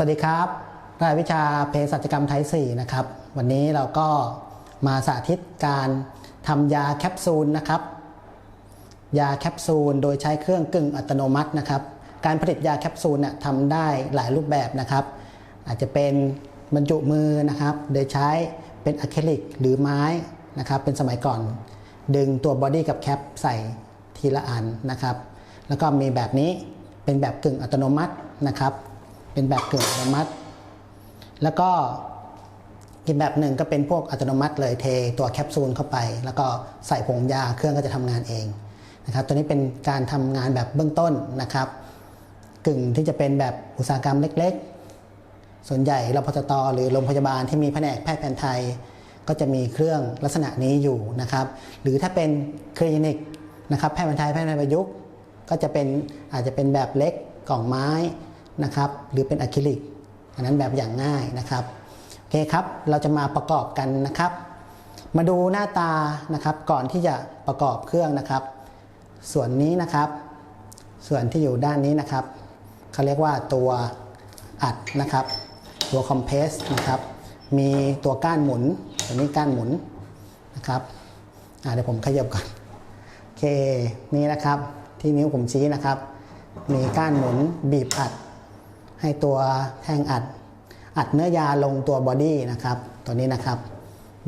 สวัสดีครับรายวิชาเภสัชกรรมไทย4นะครับ วันนี้เราก็มาสาธิตการทำยาแคปซูลนะครับ ยาแคปซูลโดยใช้เครื่องกึ่งอัตโนมัตินะครับ การผลิตยาแคปซูลเนี่ยทำได้หลายรูปแบบนะครับ อาจจะเป็นบรรจุมือนะครับ โดยใช้เป็นอะคริลิกหรือไม้นะครับ เป็นสมัยก่อน ดึงตัวบอดี้กับแคปใส่ทีละอันนะครับ แล้วก็มีแบบนี้เป็นแบบกึ่งอัตโนมัตินะครับ เป็นแบบเกึ่งอัตโนมัติ แล้วก็อีกแบบหนึ่งก็เป็นพวกอัตโนมัติเลยเทตัวแคปซูลเข้าไป แล้วก็ใส่ผงยาเครื่องก็จะทำงานเองนะครับตัวนี้เป็นการทำงานแบบเบื้องต้นนะครับ กึ่งที่จะเป็นแบบอุตสาหกรรมเล็กๆ ส่วนใหญ่รพสตหรือโรงพยาบาลที่มีแผนกแพทย์แผนไทย ก็จะมีเครื่องลักษณะนี้อยู่นะครับ หรือถ้าเป็นคลินิกนะครับแพทย์แผนไทยแพทย์แผนประยุกต์ก็จะเป็นอาจจะเป็นแบบเล็กกล่องไม้ นะครับหรือเป็นอะคริลิก อันนั้นแบบอย่างง่ายนะครับโอเคครับเราจะมาประกอบกันนะครับ มาดูหน้าตานะครับก่อนที่จะประกอบเครื่องนะครับ ส่วนนี้นะครับ ส่วนที่อยู่ด้านนี้นะครับเขาเรียกว่าตัวอัดนะครับ ตัวคอมเพรสนะครับมีตัวก้านหมุนตัวนี้ก้านหมุนนะครับเดี๋ยวผมขยับก่อนโอเคนี่นะครับที่นิ้วผมชี้นะครับ มีก้านหมุนบีบอัด ให้ตัวแท่งอัด อัดเนื้อยาลงตัวบอดี้นะครับ ตัวนี้นะครับ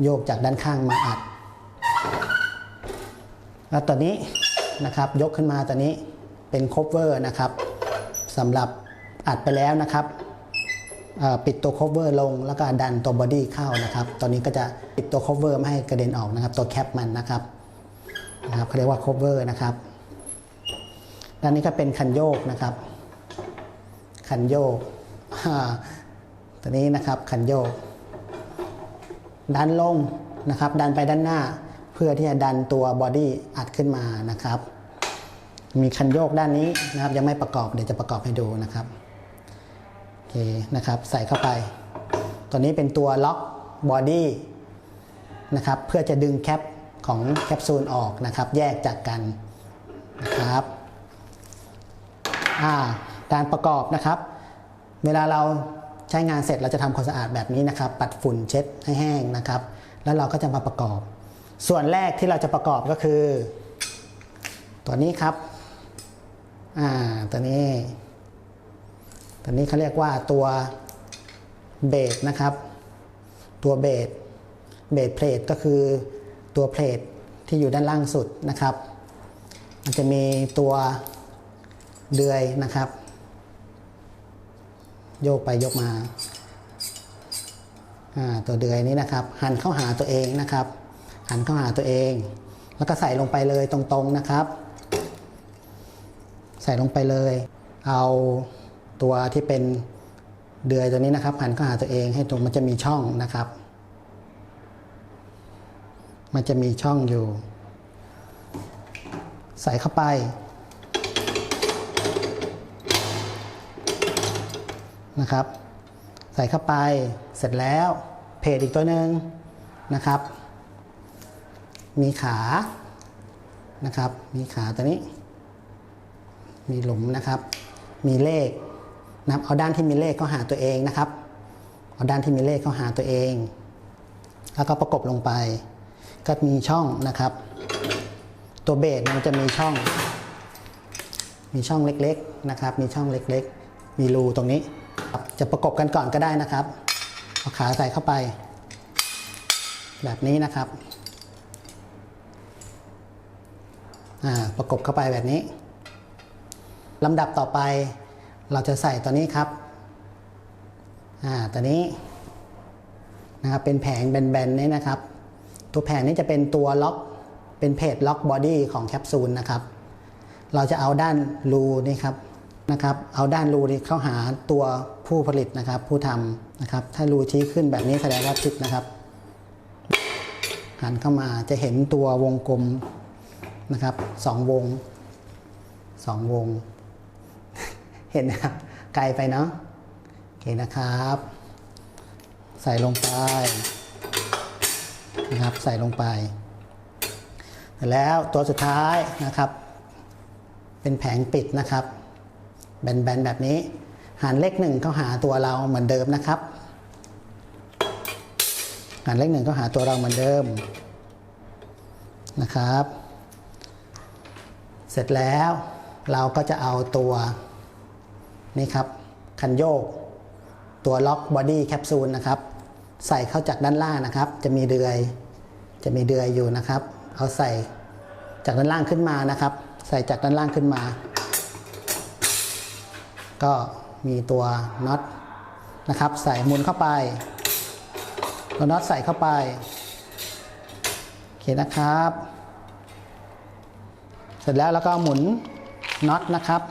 โยกจากด้านข้างมาอัด แล้วตัวนี้นะครับยกขึ้นมาตัวนี้เป็นโคเวอร์นะครับสำหรับอัดไปแล้วนะครับปิดตัวโคเวอร์ลงแล้วก็ดันตัวบอดี้เข้านะครับตัวนี้ก็จะปิดตัวโคเวอร์ไม่ให้กระเด็นออกนะครับ ตัวแคปมันนะครับนะครับเขาเรียกว่าโคเวอร์นะครับ ด้านนี้ก็เป็นคันโยกนะครับ คันโยกตัวนี้นะครับคันโยก ดันลงนะครับ ดันไปด้านหน้า เพื่อที่จะดันตัวบอดี้อัดขึ้นมานะครับ มีคันโยกด้านนี้นะครับ ยังไม่ประกอบเดี๋ยวจะประกอบให้ดูนะครับโอเคนะครับ ใส่เข้าไป ตัวนี้เป็นตัวล็อกบอดี้นะครับ เพื่อจะดึงแคปของแคปซูลออกนะครับ แยกจากกันนะครับ อ่า การประกอบนะครับ เวลาเราใช้งานเสร็จเราจะทำความสะอาดแบบนี้นะครับ ปัดฝุ่นเช็ดให้แห้งนะครับ แล้วเราก็จะมาประกอบ ส่วนแรกที่เราจะประกอบก็คือ ตัวนี้ครับอ่าตัวนี้ ตัวนี้เขาเรียกว่าตัวเบสนะครับ ตัวเบสเบสเพลทก็คือตัวเพลทที่อยู่ด้านล่างสุดนะครับ มันจะมีตัวเดือยนะครับ โยกไปโยกมาอ่าตัวเดือยนี้นะครับ หันเข้าหาตัวเองนะครับ หันเข้าหาตัวเอง แล้วก็ใส่ลงไปเลยตรงๆนะครับ ใส่ลงไปเลย เอาตัวที่เป็นเดือยตัวนี้นะครับ หันเข้าหาตัวเองให้ตรงมันจะมีช่องนะครับ มันจะมีช่องอยู่ ใส่เข้าไป นะครับ ใส่เข้าไปเสร็จแล้วเพจอีกตัวหนึ่งนะครับ มีขานะครับ มีขาตัวนี้ มีหลุมนะครับ มีเลขนะครับเอาด้านที่มีเลขเข้าหาตัวเองนะครับ เอาด้านที่มีเลขเข้าหาตัวเอง แล้วก็ประกบลงไป ก็มีช่องนะครับ ตัวเบสมันจะมีช่อง มีช่องเล็กๆนะครับ มีช่องเล็กๆ มีรูตรงนี้ จะประกบกันก่อนก็ได้นะครับเอาขาใส่เข้าไป แบบนี้นะครับอ่าประกบเข้าไปแบบนี้ลำดับต่อไปเราจะใส่ตัวนี้ครับอ่าตัวนี้นะครับเป็นแผงแบนๆนี้นะครับ ตัวแผงนี้จะเป็นตัวล็อกเป็นเพจล็อกบอดี้ของแคปซูลนะครับ เราจะเอาด้านรูนี่ครับ นะครับ เอาด้านรูนี้เข้าหาตัวผู้ผลิตนะครับ ผู้ทำนะครับ ถ้ารูชี้ขึ้นแบบนี้แสดงว่าผิดนะครับ หันเข้ามาจะเห็นตัววงกลมนะครับสองวงสองวง เห็นนะครับ ไกลไปเนาะโอเคนะครับ ใส่ลงไปนะครับ ใส่ลงไปเสร็จแล้วตัวสุดท้ายนะครับ เป็นแผงปิดนะครับ แบนๆแบบนี้ หารเลขหนึ่งเข้าหาตัวเราเหมือนเดิมนะครับ หารเลขหนึ่งเข้าหาตัวเราเหมือนเดิมนะครับ เสร็จแล้วเราก็จะเอาตัวนี่ครับคันโยก ตัวล็อกบอดี้แคปซูลนะครับ ใส่เข้าจากด้านล่างนะครับ จะมีเดือย จะมีเดือยอยู่นะครับ เอาใส่จากด้านล่างขึ้นมานะครับ ใส่จากด้านล่างขึ้นมา ก็มีตัวน็อตนะครับใส่หมุนเข้าไปตัวน็อตใส่เข้าไปโอเคนะครับ เสร็จแล้วเราก็หมุนน็อตนะครับ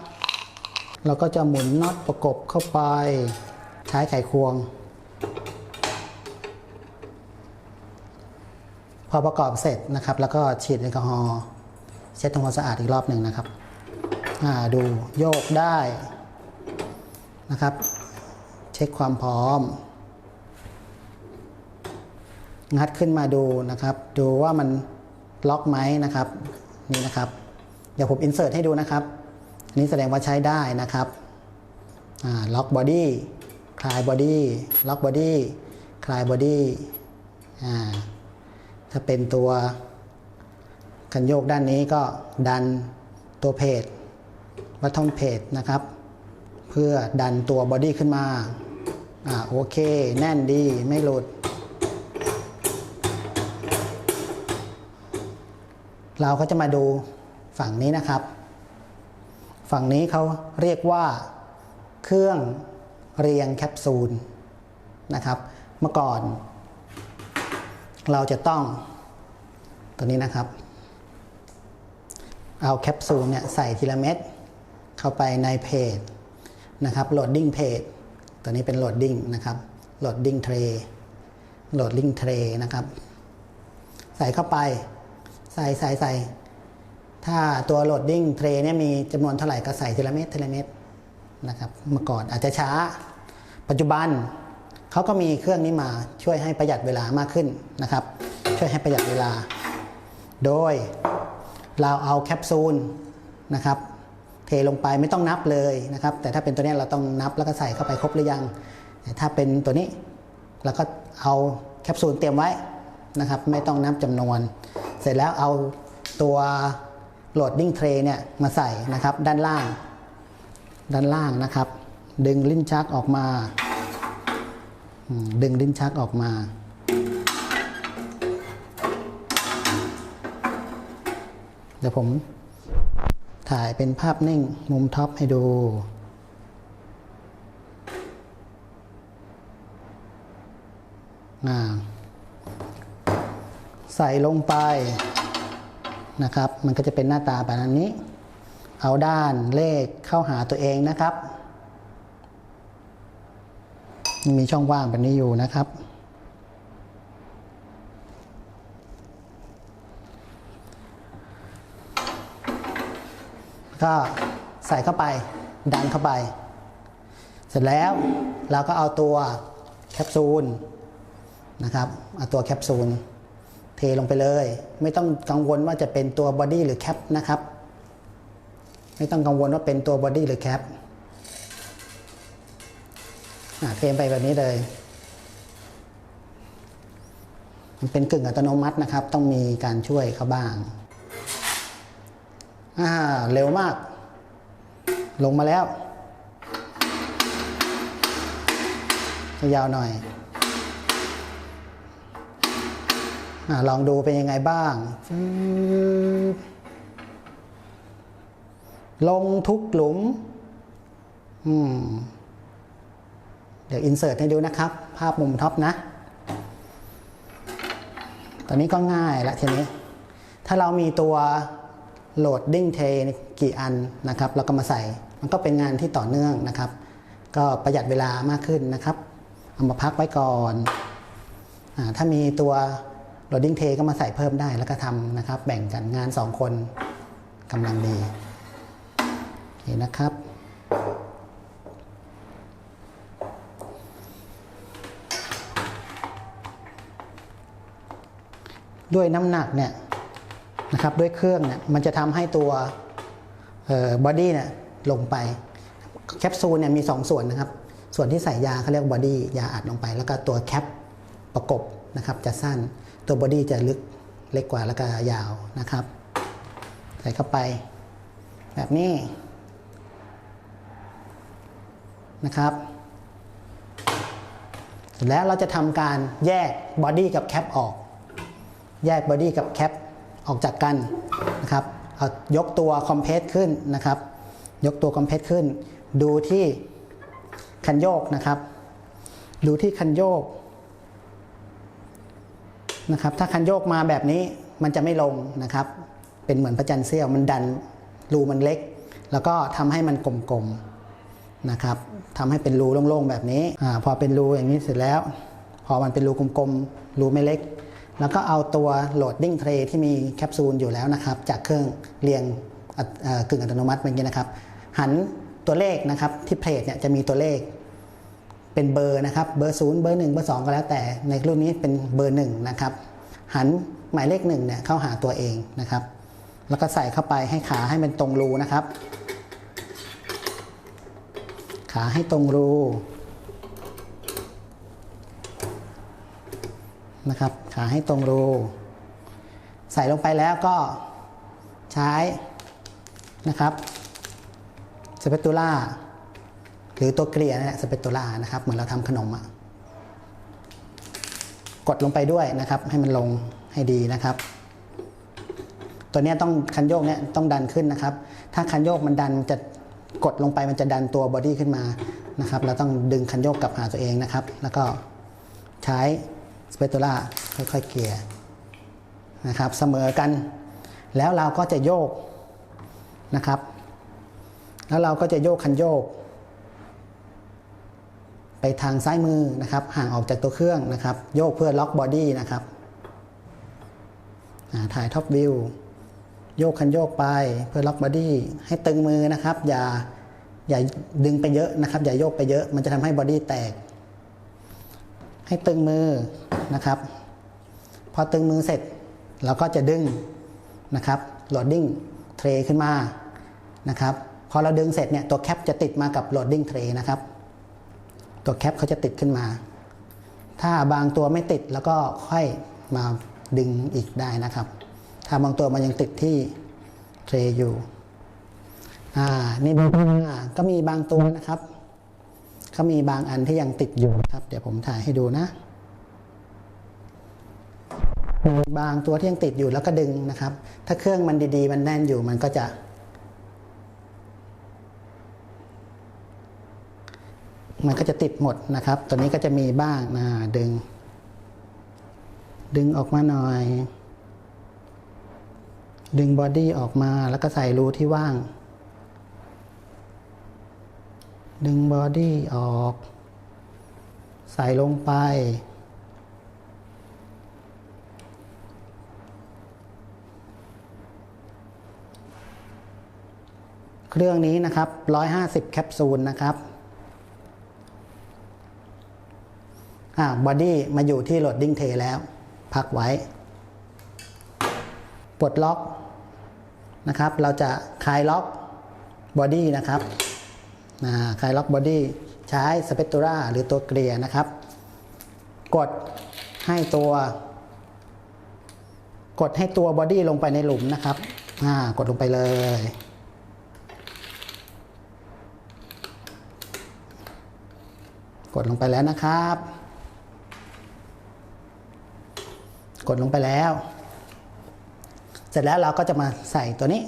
เราก็จะหมุนน็อตประกบเข้าไปใช้ไขควง พอประกอบเสร็จนะครับ แล้วก็ฉีดแอลกอฮอล์เช็ดทำความสะอาดอีกรอบหนึ่งนะครับดูโยกได้ นะครับ เช็คความพร้อม งัดขึ้นมาดูนะครับ ดูว่ามันล็อกไหมนะครับนี่นะครับ เดี๋ยวผมอินเสิร์ตให้ดูนะครับอันนี้แสดงว่าใช้ได้นะครับล็อกบอดี้คลายบอดี้ล็อกบอดี้คลายบอดี้ถ้าเป็นตัวกันโยกด้านนี้ก็ดันตัวเพจวัตทอนเพจนะครับ เพื่อดันตัวบอดี้ขึ้นมาอ่าโอเค แน่นดีไม่หลุด เราก็จะมาดูฝั่งนี้นะครับ ฝั่งนี้เขาเรียกว่าเครื่องเรียงแคปซูลนะครับ เมื่อก่อน เราจะต้องตัวนี้นะครับ เอาแคปซูลเนี่ยใส่ทีละเม็ดเข้าไปในเพจ นะครับโหลดดิ้งเพจตัวนี้เป็นโหลดดิ้งนะครับโหลดดิ้งเทรโหลดดิ้งเทรนะครับ ใส่เข้าไป ใส่ใส่ใส่ถ้าตัวโหลดดิ้งเทรเนี่ยมีจำนวนเท่าไหร่ก็ใส่ทีละเม็ดทีละเม็ดนะครับเมื่อก่อนอาจจะช้า ปัจจุบันเขาก็มีเครื่องนี้มาช่วยให้ประหยัดเวลามากขึ้นนะครับ ช่วยให้ประหยัดเวลา โดยเราเอาแคปซูลนะครับ เทลงไปไม่ต้องนับเลยนะครับ แต่ถ้าเป็นตัวนี้เราต้องนับแล้วก็ใส่เข้าไปครบหรือยัง ถ้าเป็นตัวนี้เราก็เอาแคปซูลเตรียมไว้นะครับ ไม่ต้องนับจำนวน เสร็จแล้วเอาตัวโหลดดิ้งเทรเนี่ยมาใส่นะครับด้านล่าง ด้านล่างนะครับ ดึงลิ้นชักออกมา ดึงลิ้นชักออกมาเดี๋ยวผม ถ่ายเป็นภาพนิ่งมุมท็อปให้ดูอ่าใส่ลงไปนะครับ มันก็จะเป็นหน้าตาแบบนี้ เอาด้านเลขเข้าหาตัวเองนะครับ มีช่องว่างแบบนี้อยู่นะครับ ก็ใส่เข้าไปดันเข้าไป เสร็จแล้วเราก็เอาตัวแคปซูลนะครับเอาตัวแคปซูลเทลงไปเลย ไม่ต้องกังวลว่าจะเป็นตัวบอดี้หรือแคปนะครับ ไม่ต้องกังวลว่าเป็นตัวบอดี้หรือแคปเทไปแบบนี้เลยมันเป็นกึ่งอัตโนมัตินะครับ ต้องมีการช่วยเขาบ้าง อ่าเร็วมาก ลงมาแล้ว ยาวหน่อยอลองดูเป็นยังไงบ้าง ลงทุกหลุมมเดี๋ยวอินเสิร์ตให้ดูนะครับ ภาพมุมท็อปนะ ตอนนี้ก็ง่ายละทีนี้ ถ้าเรามีตัว โหลดดิ้งเทกี่อันนะครับเราก็มาใส่ มันก็เป็นงานที่ต่อเนื่องนะครับ ก็ประหยัดเวลามากขึ้นนะครับ เอามาพักไว้ก่อนอถ้ามีตัวโหลดดิ้งเทก็มาใส่เพิ่มได้แล้วก็ทำนะครับ แบ่งกันงาน 2 คนกำลังดีเห็นนะครับด้วยน้ำหนักเนี่ย นะครับด้วยเครื่องเนี่ยมันจะทำให้ตัวบอดี้เนี่ยลงไป แคปซูลเนี่ยมี 2 ส่วนนะครับ ส่วนที่ใส่ยาเขาเรียกบอดี้ยาอัดลงไป แล้วก็ตัวแคปประกบนะครับจะสั้นตัวบอดี้จะลึกเล็กกว่าแล้วก็ยาวนะครับ ใส่เข้าไป แบบนี้นะครับแล้วเราจะทำการแยกบอดี้กับแคปออก แยกบอดี้กับแคป ออกจากกันนะครับเอายกตัวคอมเพรสขึ้นนะครับ ยกตัวคอมเพรสขึ้น ดูที่คันโยกนะครับ ดูที่คันโยกนะครับ ถ้าคันโยกมาแบบนี้มันจะไม่ลงนะครับ เป็นเหมือนพระจันทร์เสี้ยวมันดันรูมันเล็ก แล้วก็ทำให้มันกลมๆนะครับทำให้เป็นรูโล่งๆแบบนี้อาพอเป็นรูอย่างนี้เสร็จแล้ว พอมันเป็นรูกลมๆรูไม่เล็ก แล้วก็เอาตัวโหลดดิ้งเทรที่มีแคปซูลอยู่แล้วนะครับ จากเครื่องเรียงกึ่งอัตโนมัติแบบนี้นะครับ หันตัวเลขนะครับที่เพลทเนี่ยจะมีตัวเลขเป็นเบอร์นะครับเบอร์ศูนย์เบอร์หนึ่งเบอร์สองก็แล้วแต่ในรุ่นนี้เป็นเบอร์หนึ่งนะครับหันหมายเลขหนึ่งเนี่ยเข้าหาตัวเองนะครับ แล้วก็ใส่เข้าไปให้ขาให้มันตรงรูนะครับ ขาให้ตรงรูนะครับ ให้ตรงรู ใส่ลงไปแล้วก็ใช้นะครับสเปตูล่าหรือตัวเกลี่ยนะฮะสเปตูล่านะครับเหมือนเราทำขนมอะกดลงไปด้วยนะครับ ให้มันลงให้ดีนะครับ ตัวนี้ต้องคันโยกเนี้ยต้องดันขึ้นนะครับ ถ้าคันโยกมันดันจะกดลงไปมันจะดันตัวบอดี้ขึ้นมานะครับ เราต้องดึงคันโยกกลับหาตัวเองนะครับ แล้วก็ใช้สเปตูล่า ค่อยๆเกลี่ยนะครับเสมอกัน แล้วเราก็จะโยกนะครับ แล้วเราก็จะโยกคันโยก ไปทางซ้ายมือนะครับ ห่างออกจากตัวเครื่องนะครับ โยกเพื่อล็อกบอดี้นะครับถ่ายท็อปวิวโยกคันโยกไปเพื่อล็อกบอดี้ให้ตึงมือนะครับ อย่าอย่าดึงไปเยอะนะครับ อย่าโยกไปเยอะ มันจะทำให้บอดี้แตก ให้ตึงมือนะครับ พอตึงมือเสร็จเราก็จะดึงนะครับโหลดดิ้งเทรขึ้นมานะครับพอเราดึงเสร็จเนี่ยตัวแคปจะติดมากับโหลดดิ้งเทรนะครับตัวแคปเขาจะติดขึ้นมา ถ้าบางตัวไม่ติดแล้วก็ค่อยมาดึงอีกได้นะครับ ถ้าบางตัวมันยังติดที่เทรอยู่อ่านี่บางอ่าก็มีบางตัวนะครับเขามีบางอันที่ยังติดอยู่ครับ เดี๋ยวผมถ่ายให้ดูนะ บางตัวที่ยังติดอยู่แล้วก็ดึงนะครับ ถ้าเครื่องมันดีๆ มันแน่นอยู่มันก็จะ มันก็จะติดหมดนะครับ ตัวนี้ก็จะมีบ้างนะดึง ดึงออกมาหน่อย ดึงบอดี้ออกมาแล้วก็ใส่รูที่ว่าง ดึงบอดี้ออก ใส่ลงไป เครื่องนี้นะครับ 150 แคปซูลนะครับบอดี้มาอยู่ที่โหลดดิ้งเทแล้ว พักไว้ ปลดล็อกนะครับ เราจะคลายล็อกบอดี้นะครับคลายล็อกบอดี้ใช้สเปกตราหรือตัวเกลี่ยนะครับ กดให้ตัว กดให้ตัวบอดี้ลงไปในหลุมนะครับกดลงไปเลย กดลงไปแล้วนะครับ กดลงไปแล้ว เสร็จแล้วเราก็จะมาใส่ตัวนี้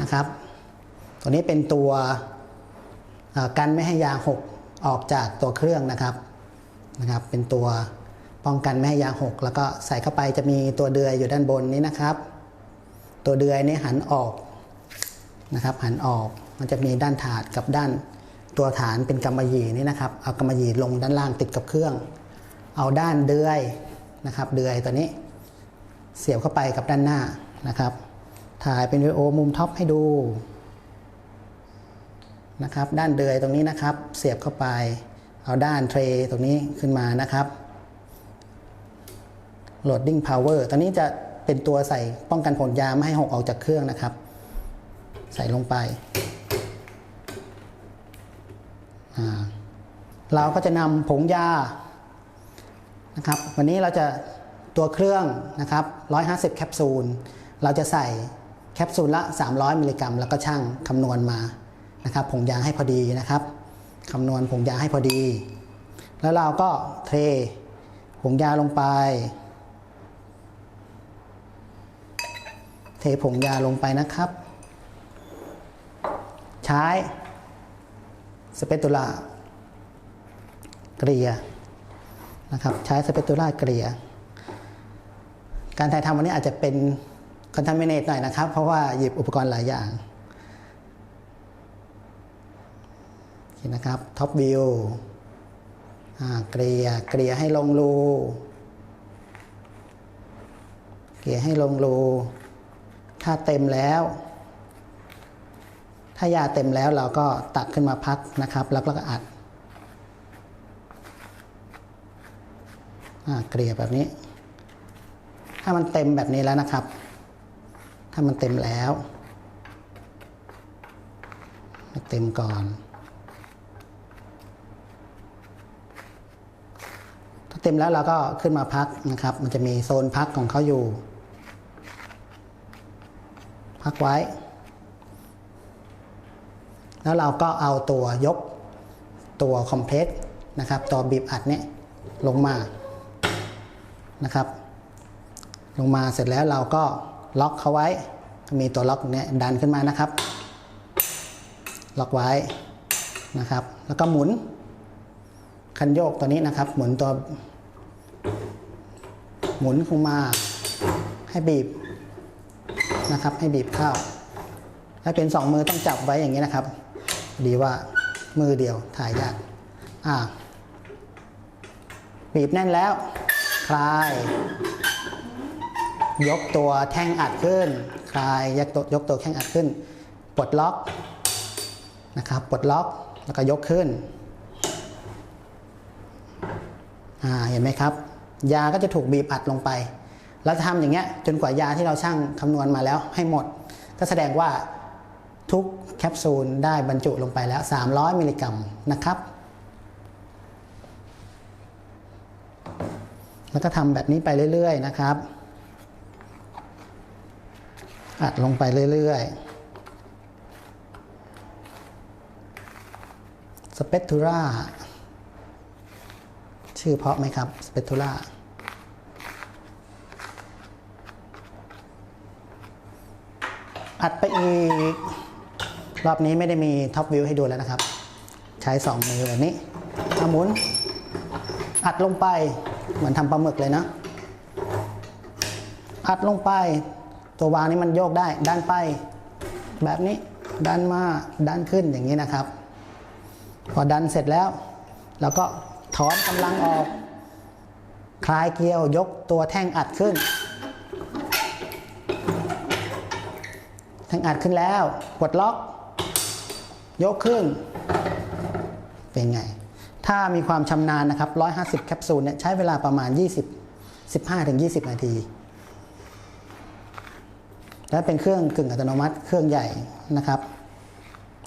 นะครับ ตัวนี้เป็นตัวกันไม่ให้ยางหกออกจากตัวเครื่องนะครับนะครับ เป็นตัวป้องกันไม่ให้ยางหกแล้วก็ใส่เข้าไปจะมีตัวเดือยอยู่ด้านบนนี้นะครับ ตัวเดือยนี้หันออกนะครับ หันออก มันจะมีด้านถาดกับด้านตัวฐานเป็นกำมะหยี่นี่นะครับ เอากำมะหยี่ลงด้านล่างติดกับเครื่อง เอาด้านเดือยนะครับ เดือยตัวนี้ เสียบเข้าไปกับด้านหน้านะครับ ถ่ายเป็นวิดีโอมุมท็อปให้ดูนะครับ ด้านเดือยตรงนี้นะครับ เสียบเข้าไป เอาด้านเทรตรงนี้ขึ้นมานะครับ loading power ตอนนี้จะเป็นตัวใส่ป้องกันผลยาไม่ให้หกออกจากเครื่องนะครับ ใส่ลงไป เราก็จะนำผงยานะครับ วันนี้เราจะตัวเครื่องนะครับ 150 แคปซูล เราจะใส่แคปซูลละ 300 มิลลิกรัม แล้วก็ช่างคำนวณมานะครับ ผงยาให้พอดีนะครับคำนวณผงยาให้พอดี แล้วเราก็เทผงยาลงไป เทผงยาลงไปนะครับ ใช้ สเปตูล่าเกลียนะครับใช้สเปตูล่าเกลีย การถ่ายทำวันนี้อาจจะเป็นคอนทามิเนตหน่อยนะครับ เพราะว่าหยิบอุปกรณ์หลายอย่างนะครับท็อปวิวเกลียเกลียให้ลงรูเกลียให้ลงรูถ้าเต็มแล้ว ถ้ายาเต็มแล้วเราก็ตักขึ้นมาพักนะครับ แล้วก็อัดอ่าเกลี่ยแบบนี้ ถ้ามันเต็มแบบนี้แล้วนะครับ ถ้ามันเต็มแล้วเต็มก่อน ถ้าเต็มแล้วเราก็ขึ้นมาพักนะครับ มันจะมีโซนพักของเขาอยู่ พักไว้ แล้วเราก็เอาตัวยกตัวคอมเพรสนะครับตัวบีบอัดเนี่ยลงมานะครับ ลงมาเสร็จแล้วเราก็ล็อกเขาไว้ มีตัวล็อกเนี่ยดันขึ้นมานะครับ ล็อกไว้นะครับ แล้วก็หมุน คันโยกตัวนี้นะครับ หมุนตัว หมุนลงมาให้บีบนะครับ ให้บีบเข้าถ้าเป็นสองมือต้องจับไว้อย่างนี้นะครับ ดีว่ามือเดียวถ่ายยากอ่าบีบแน่นแล้ว คลาย ยกตัวแท่งอัดขึ้น คลายยกตัวยกตัวแท่งอัดขึ้น ปลดล็อกนะครับปลดล็อกแล้วก็ยกขึ้นอ่าเห็นไหมครับ ยาก็จะถูกบีบอัดลงไป แล้วทำอย่างเงี้ยจนกว่ายาที่เราช่างคำนวณมาแล้วให้หมด ก็แสดงว่า ทุกแคปซูลได้บรรจุลงไปแล้ว 300 มิลลิกรัมนะครับ แล้วก็ทำแบบนี้ไปเรื่อยๆนะครับ อัดลงไปเรื่อยๆสเปตูราชื่อเพราะไหมครับสเปตูราอัดไปอีก รอบนี้ไม่ได้มีท็อปวิวให้ดูแล้วนะครับ ใช้สองมือแบบนี้เอาหมุน อัดลงไปเหมือนทำปลาหมึกเลยนะ อัดลงไป ตัววางนี้มันโยกได้ดันไป แบบนี้ดันมาดันขึ้นอย่างนี้นะครับ พอดันเสร็จแล้วเราก็ถอนกำลังออก คลายเกลียวยกตัวแท่งอัดขึ้น แท่งอัดขึ้นแล้วปลดล็อก ยกขึ้น เป็นไง ถ้ามีความชำนาญนะครับ 150 แคปซูลเนี่ยใช้เวลาประมาณ 20 15-20 นาที และเป็นเครื่องกึ่งอัตโนมัติเครื่องใหญ่นะครับ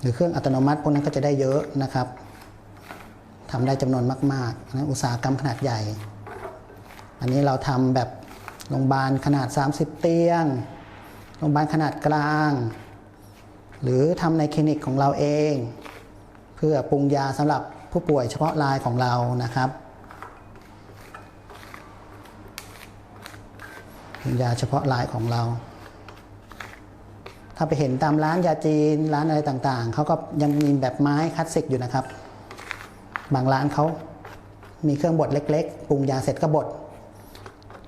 หรือเครื่องอัตโนมัติพวกนั้นก็จะได้เยอะนะครับทำได้จำนวนมากๆนะอุตสาหกรรมขนาดใหญ่ อันนี้เราทำแบบโรงพยาบาลขนาด 30 เตียง โรงพยาบาลขนาดกลาง หรือทำในคลินิกของเราเอง เพื่อปรุงยาสำหรับผู้ป่วยเฉพาะรายของเรานะครับปรุงยาเฉพาะรายของเรา ถ้าไปเห็นตามร้านยาจีนร้านอะไรต่างๆเขาก็ยังมีแบบไม้คลาสสิกอยู่นะครับ บางร้านเขามีเครื่องบดเล็ก ๆ ปรุงยาเสร็จก็บด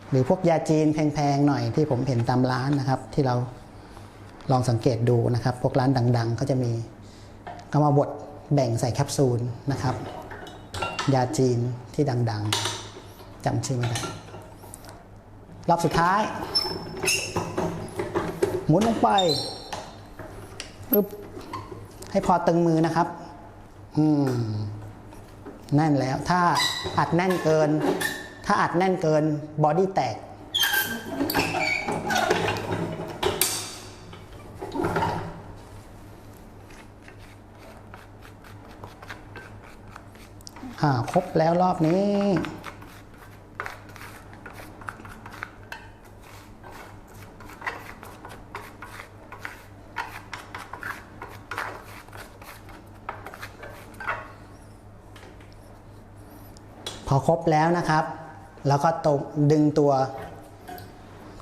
หรือพวกยาจีนแพงๆหน่อยที่ผมเห็นตามร้านนะครับ ที่เรา ลองสังเกตดูนะครับ พวกร้านดังๆ ก็จะมีก็มาบดแบ่งใส่แคปซูลนะครับ ยาจีนที่ดังๆจำชื่อไม่ได้รอบสุดท้าย หมุนลงไปปึ๊บให้พอตึงมือนะครับ อืมแน่นแล้ว ถ้าอัดแน่นเกิน ถ้าอัดแน่นเกินบอดี้แตก อ อ่าครบแล้วรอบนี้พอครบแล้วนะครับ แล้วก็ตรงดึงตัว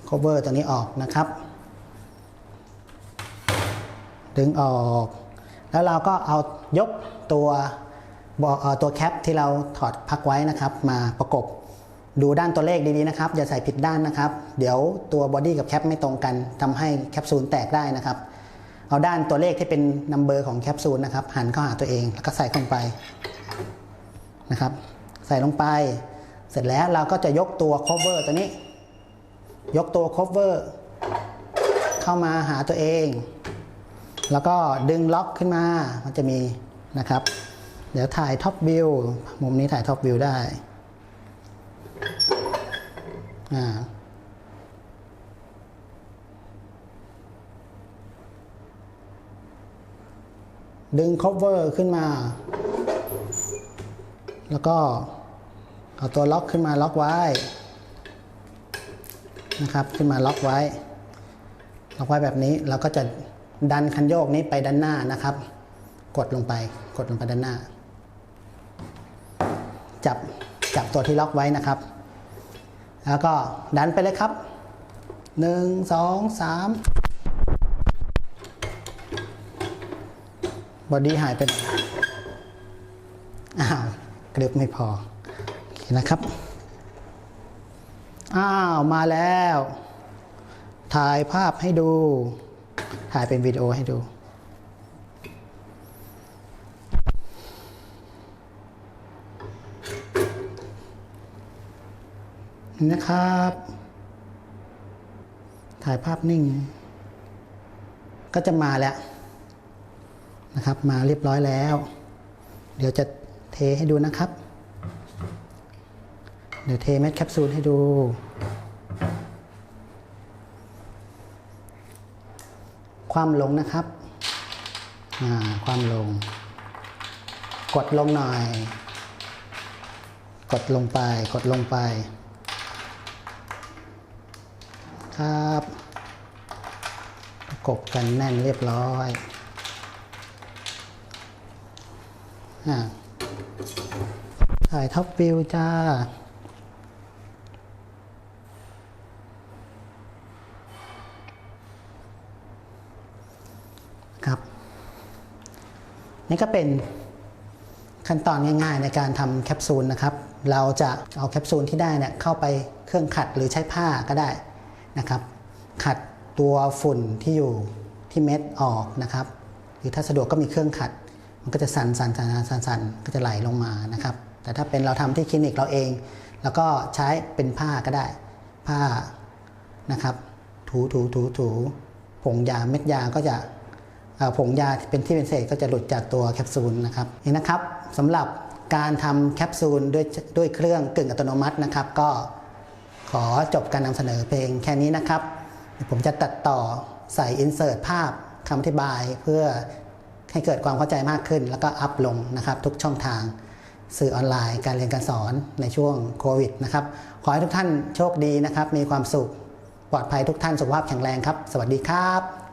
cover ตัวนี้ออกนะครับ ดึงออก แล้วเราก็เอายกตัว ตัวแคปที่เราถอดพักไว้นะครับ มาประกบดูด้านตัวเลขดีๆนะครับ อย่าใส่ผิดด้านนะครับ เดี๋ยวตัวบอดี้กับแคปไม่ตรงกันทำให้แคปซูลแตกได้นะครับ เอาด้านตัวเลขที่เป็นนัมเบอร์ของแคปซูลนะครับ หันเข้าหาตัวเองแล้วก็ใส่ลงไปนะครับ ใส่ลงไป เสร็จแล้วเราก็จะยกตัว cover ตัวนี้ ยกตัว cover เข้ามาหาตัวเอง แล้วก็ดึงล็อกขึ้นมา มันจะมีนะครับ ดี๋ยวถ่ายท็อปวิวมุมนี้ถ่ายท็อปวิวได้อ่าดึง cover ขึ้นมา แล้วก็เอาตัวล็อกขึ้นมาล็อกไว้ นะครับ ขึ้นมาล็อกไว้ ล็อกไว้แบบนี้ เราก็จะดันคันโยกนี้ไปด้านหน้านะครับ กดลงไป กดลงไปด้านหน้า จับจับตัวที่ล็อกไว้นะครับ แล้วก็ดันไปเลยครับหนึ่งสองสามบอดี้หายไปอ้าวกรึบไม่พอโอเคนะครับ อ้าว มาแล้ว ถ่ายภาพให้ดู ถ่ายเป็นวิดีโอให้ดู นี่นะครับ ถ่ายภาพนิ่ง ก็จะมาแล้วนะครับ มาเรียบร้อยแล้ว เดี๋ยวจะเทให้ดูนะครับ เดี๋ยวเทเม็ดแคปซูลให้ดูความลงนะครับ ความลง กดลงหน่อย กดลงไป กดลงไป ครับ ประกบกันแน่นเรียบร้อยอ่าถ่ายท็อปวิวจ้าครับนี่ก็เป็นขั้นตอนง่ายๆในการทำแคปซูลนะครับ เราจะเอาแคปซูลที่ได้เนี่ยเข้าไปเครื่องขัดหรือใช้ผ้าก็ได้ นะครับ ขัดตัวฝุ่นที่อยู่ที่เม็ดออกนะครับ หรือถ้าสะดวกก็มีเครื่องขัด มันก็จะสั่นสั่นสั่นสั่นสั่นก็จะไหลลงมานะครับ แต่ถ้าเป็นเราทำที่คลินิกเราเอง แล้วก็ใช้เป็นผ้าก็ได้ ผ้านะครับ ถูถูถูถูผงยาเม็ดยาก็จะผงยาเป็นที่เป็นเศษก็จะหลุดจากตัวแคปซูลนะครับนี่นะครับสำหรับการทำแคปซูลด้วยด้วยเครื่องกึ่งอัตโนมัตินะครับ ก็ ขอจบการนำเสนอเพลงแค่นี้นะครับ ผมจะตัดต่อใส่อินเสิร์ตภาพคำอธิบายเพื่อให้เกิดความเข้าใจมากขึ้น แล้วก็อัพลงนะครับทุกช่องทางสื่อออนไลน์การเรียนการสอนในช่วงโควิดนะครับ ขอให้ทุกท่านโชคดีนะครับ มีความสุข ปลอดภัยทุกท่านสุขภาพแข็งแรงครับ สวัสดีครับ